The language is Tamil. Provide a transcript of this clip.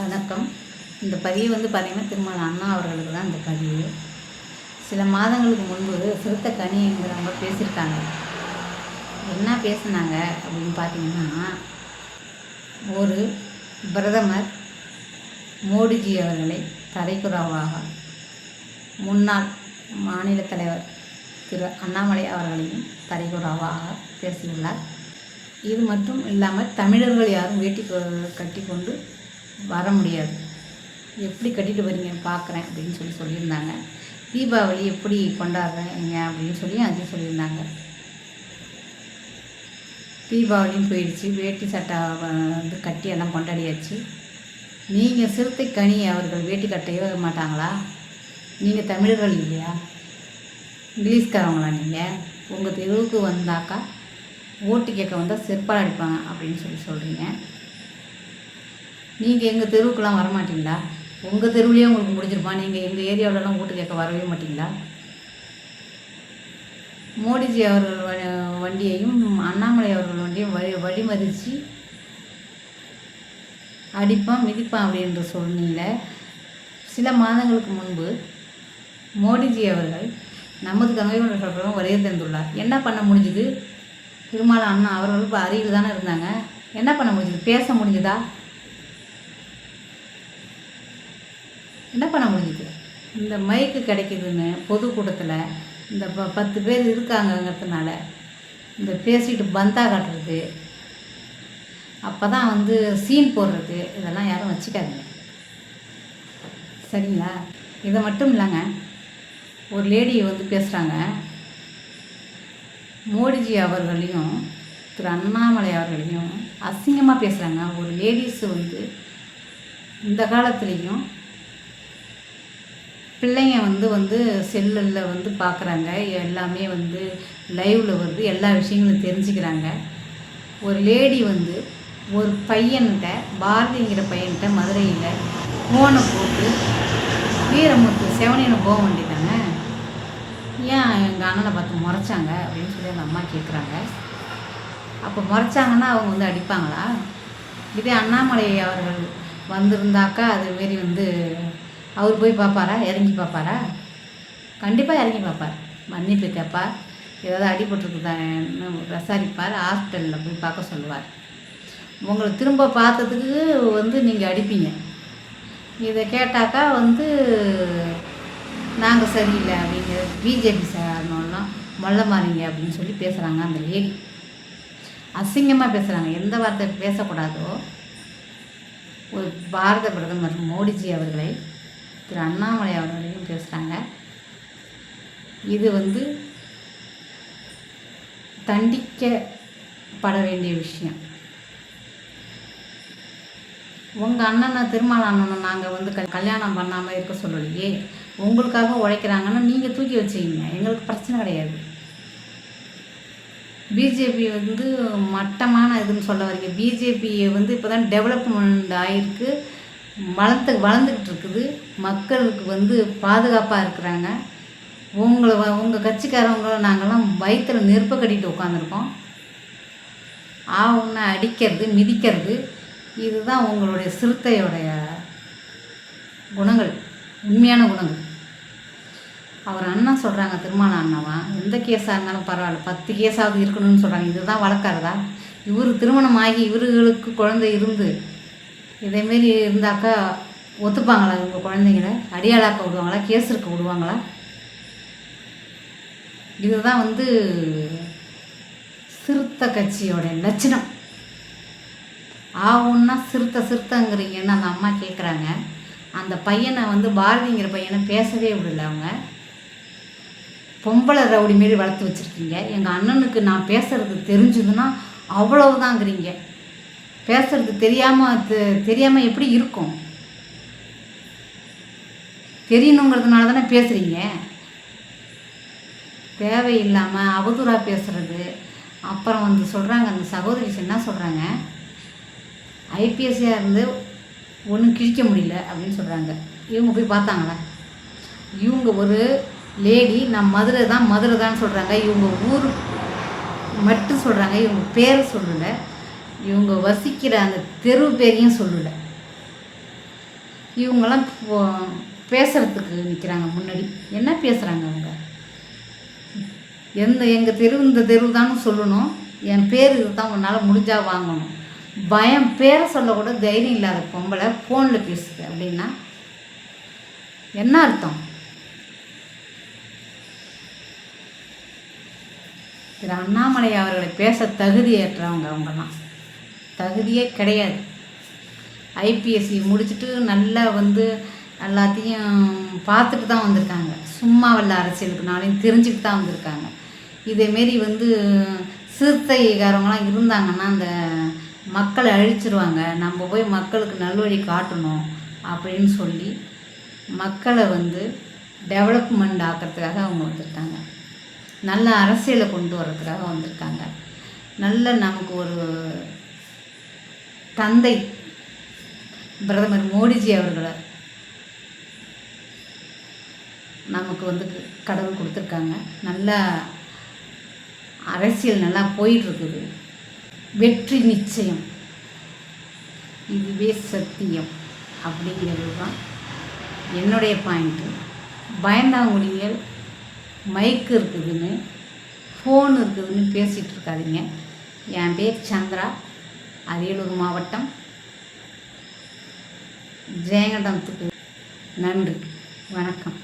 வணக்கம். இந்த பதிவு வந்து பார்த்திங்கன்னா திருமலை அண்ணா அவர்களுக்கு தான் இந்த பதிவு. சில மாதங்களுக்கு முன்பு சிறுத்த கனிங்கிறவங்க பேசியிருக்காங்க. என்ன பேசுனாங்க அப்படின்னு பார்த்தீங்கன்னா ஒரு பிரதமர் மோடிஜி அவர்களை தரைக்குறவாக முன்னாள் மாநில தலைவர் திரு அண்ணாமலை அவர்களையும் தரைக்குறவாக பேசியுள்ளார். இது மட்டும் இல்லாமல் தமிழர்கள் யாரும் வேட்டி கட்டி கொண்டு வர முடியாது. எப்படி கட்டிட்டு வரீங்கன்னு பார்க்குறேன் அப்படின்னு சொல்லி சொல்லியிருந்தாங்க. தீபாவளி எப்படி கொண்டாடுறீங்க அப்படின்னு சொல்லி அதையும் சொல்லியிருந்தாங்க. தீபாவளியும் போயிடுச்சு. வேட்டி சட்டை வந்து கட்டி எல்லாம் கொண்டாடியாச்சு. நீங்கள் சிறுத்தை கனி அவர்கள் வேட்டி கட்டையே மாட்டாங்களா? நீங்கள் தமிழர்கள் இல்லையா? இங்கிலீஷ்காரவங்களா நீங்கள் உங்கள் தெருவுக்கு வந்தாக்கா ஓட்டு கேட்க வந்தால் செருப்பால் அடிப்பாங்க அப்படின்னு சொல்லி சொல்கிறீங்க நீங்கள் எங்கள் தெருவுக்கெலாம் வரமாட்டிங்களா? உங்கள் தெருவுலேயே உங்களுக்கு முடிஞ்சிருப்பா. நீங்கள் எங்கள் ஏரியாவிலலாம் ஓட்டு கேட்க வரவே மாட்டிங்களா? மோடிஜி அவர்கள் வ- வண்டியையும் அண்ணாமலை அவர்கள் வண்டியும் வழி வழிமறித்து அடிப்பான் மிதிப்பான் அப்படின்ற சூழ்நிலையில சில மாதங்களுக்கு முன்பு மோடிஜி அவர்கள் நமது கங்கை கொண்ட சோழபுரம் வருகை தந்துள்ளார் என்ன பண்ண முடிஞ்சுது? திருமால அண்ணா அவர்கள் இப்போ அருகில் தானே இருந்தாங்க. என்ன பண்ண முடிஞ்சுது? பேச முடிஞ்சுதா? என்ன பண்ண முடிஞ்சுது? இந்த மைக்கு கிடைக்குதுன்னு பொதுக்கூட்டத்தில் இந்த ப பத்து பேர் இருக்காங்கங்கிறதுனால இந்த பேசிட்டு பந்தா காட்டுறது அப்போ தான் வந்து சீன் போடுறது இதெல்லாம் யாரும் வச்சுக்காதீங்க. சரிங்களா? இதை மட்டும் இல்லைங்க. ஒரு லேடி வந்து பேசுகிறாங்க மோடிஜி அவர்களையும் திரு அண்ணாமலை அவர்களையும் அசிங்கமாக பேசுகிறாங்க ஒரு லேடிஸ் வந்து இந்த காலத்துலேயும் பிள்ளைங்க வந்து வந்து செல்லில் வந்து பார்க்குறாங்க எல்லாமே வந்து லைவில் வருது எல்லா விஷயங்களும் தெரிஞ்சுக்கிறாங்க. ஒரு லேடி வந்து ஒரு பையன்கிட்ட பாரதிங்கிற பையன்கிட்ட மதுரையில் ஃபோனை போட்டு வீரமுத்து செவனியனை போக வேண்டியதானே? ஏன் எங்கள் அண்ணனை பார்த்து முறைச்சாங்க? அப்படின்னு சொல்லி எங்கள் அம்மா கேட்குறாங்க அப்போ முறைச்சாங்கன்னா அவங்க வந்து அடிப்பாங்களா? இதே அண்ணாமலை அவர்கள் வந்திருந்தாக்கா அதுமாரி வந்து அவர் போய் பார்ப்பாரா? இறங்கி பார்ப்பாரா? கண்டிப்பாக இறங்கி பார்ப்பார். மன்னிப்பு கேட்பார். ஏதாவது அடிபட்டுருக்குதான்னு விசாரிப்பார். ஹாஸ்பிட்டலில் போய் பார்க்க சொல்லுவார். உங்களை திரும்ப பார்த்ததுக்கு வந்து நீங்கள் அடிப்பீங்க. இதை கேட்டாக்கா வந்து நாங்கள் சரியில்லை அப்படிங்க பிஜேபி சார்னோன்னா மொல்ல மாறிங்க அப்படின்னு சொல்லி பேசுகிறாங்க அந்த லேடி. அசிங்கமாக பேசுகிறாங்க எந்த வார்த்தை பேசக்கூடாதோ ஒரு பாரத பிரதமர் மோடிஜி அவர்களை திரு அண்ணாமலை அவர்களையும் பேசுகிறாங்க இது வந்து தண்டிக்கப்பட வேண்டிய விஷயம். உங்கள் அண்ணனை திருமண அண்ணனை நாங்கள் வந்து கல் கல்யாணம் பண்ணாமல் இருக்க சொல்லலையே. உங்களுக்காக உழைக்கிறாங்கன்னா நீங்கள் தூக்கி வச்சுக்கிங்க எங்களுக்கு பிரச்சனை கிடையாது. பிஜேபி வந்து மட்டமான இதுன்னு சொல்ல வரீங்க. பிஜேபியை வந்து இப்போ தான் டெவலப்மெண்ட் ஆகிருக்கு வளர்த்து வளர்ந்துக்கிட்டு இருக்குது மக்களுக்கு வந்து பாதுகாப்பாக இருக்கிறாங்க. உங்களை வ- உங்கள் கட்சிக்காரவங்கள நாங்கள்லாம் வயிற்றில் நெருப்பை கட்டிட்டு உட்காந்துருக்கோம் ஆ உன்னை அடிக்கிறது மிதிக்கிறது இதுதான் உங்களுடைய சிறுத்தையோடைய குணங்கள் உண்மையான குணங்கள். அவர் அண்ணா சொல்கிறாங்க திருமண அண்ணாவா? எந்த கேஸாக இருந்தாலும் பரவாயில்ல பத்து கேஸாவது இருக்கணும்னு சொல்கிறாங்க இதுதான் வளர்க்குறதா இவர் திருமணம் ஆகி இவர்களுக்கு குழந்தை இருந்து இதேமாரி இருந்தாக்கா ஒத்துப்பாங்களா இவங்க குழந்தைங்கள? அடியாளாக்க விடுவாங்களா கேஸ் இருக்க விடுவாங்களா? இதுதான் வந்து சிறுத்த கட்சியோட லட்சணம். ஆவுன்னா சிறுத்த சிறுத்தங்கிறீங்கன்னு அந்த அம்மா கேட்குறாங்க அந்த பையனை வந்து பாரதிங்கிற பையனை பேசவே விடல அவங்க. பொம்பளை ரவுடி மாரி வளர்த்து வச்சுருக்கீங்க. எங்கள் அண்ணனுக்கு நான் பேசுகிறது தெரிஞ்சதுன்னா அவ்வளவுதாங்கிறீங்க. பேசுறது தெரியாமல் தெரியாமல் எப்படி இருக்கும்? தெரியணுங்கிறதுனால தானே பேசுகிறீங்க தேவையில்லாமல் அவதூறாக பேசுறது. அப்புறம் வந்து சொல்கிறாங்க அந்த சகோதரி என்ன சொல்கிறாங்க ஐபிஎஸ்சியாக இருந்து ஒன்றும் கிழிக்க முடியல அப்படின்னு சொல்கிறாங்க இவங்க போய் பார்த்தாங்களா? இவங்க ஒரு லேடி நான் மதுரை தான் மதுரை தான் சொல்கிறாங்க இவங்க ஊர் மட்டும் சொல்கிறாங்க இவங்க பேர் சொல்லலை. இவங்க வசிக்கிற அந்த தெரு பேரையும் சொல்லலை. இவங்கெல்லாம் பேசுகிறதுக்கு நிற்கிறாங்க முன்னாடி. என்ன பேசுகிறாங்க அவங்க? எந்த எங்கள் தெரு இந்த தெரு தான் சொல்லணும். என் பேர் இதுதான் உன்னால் முடிஞ்சால் வாங்கணும். பயம் பேரை சொல்லக்கூட தைரியம் இல்லாத பொம்பளை ஃபோனில் பேசுது அப்படின்னா என்ன அர்த்தம்? திரு அண்ணாமலை அவர்களை பேச தகுதியேற்றவங்க அவங்கெல்லாம். தகுதியே கிடையாது. ஐபிஎஸ்சி முடிச்சுட்டு நல்லா வந்து எல்லாத்தையும் பார்த்துட்டு தான் வந்திருக்காங்க. சும்மா வல்ல அரசியலுக்குனாலையும் தெரிஞ்சுட்டு தெரிஞ்சுக்கிட்டு தான் வந்திருக்காங்க. இதேமாரி வந்து சிறுத்தைகாரங்களாம் இருந்தாங்கன்னா அந்த மக்களை அழிச்சிருவாங்க. நம்ம போய் மக்களுக்கு நல்வழி காட்டணும் அப்படின்னு சொல்லி மக்களை வந்து டெவலப்மெண்ட் ஆக்கிறதுக்காக அவங்க வந்திருக்காங்க. நல்ல அரசியலை கொண்டு வர்றதுக்காக வந்திருக்காங்க. நல்ல நமக்கு ஒரு தந்தை பிரதமர் மோடிஜி அவர்களை நமக்கு வந்து கடவுள் கொடுத்துருக்காங்க. நல்லா அரசியல் நல்லா போயிட்டுருக்குது. வெற்றி நிச்சயம். இதுவே சத்தியம் அப்படிங்கிறது தான் என்னுடைய பாயிண்ட்டு பயந்தாங்குடிகள் மைக்கு இருக்குதுன்னு ஃபோன் இருக்குதுன்னு பேசிகிட்டு இருக்காதிங்க என் பேர் சந்திரா. அரியலூர் மாவட்டம் ஜெயங்கடத்துக்கு நன்றி. வணக்கம்.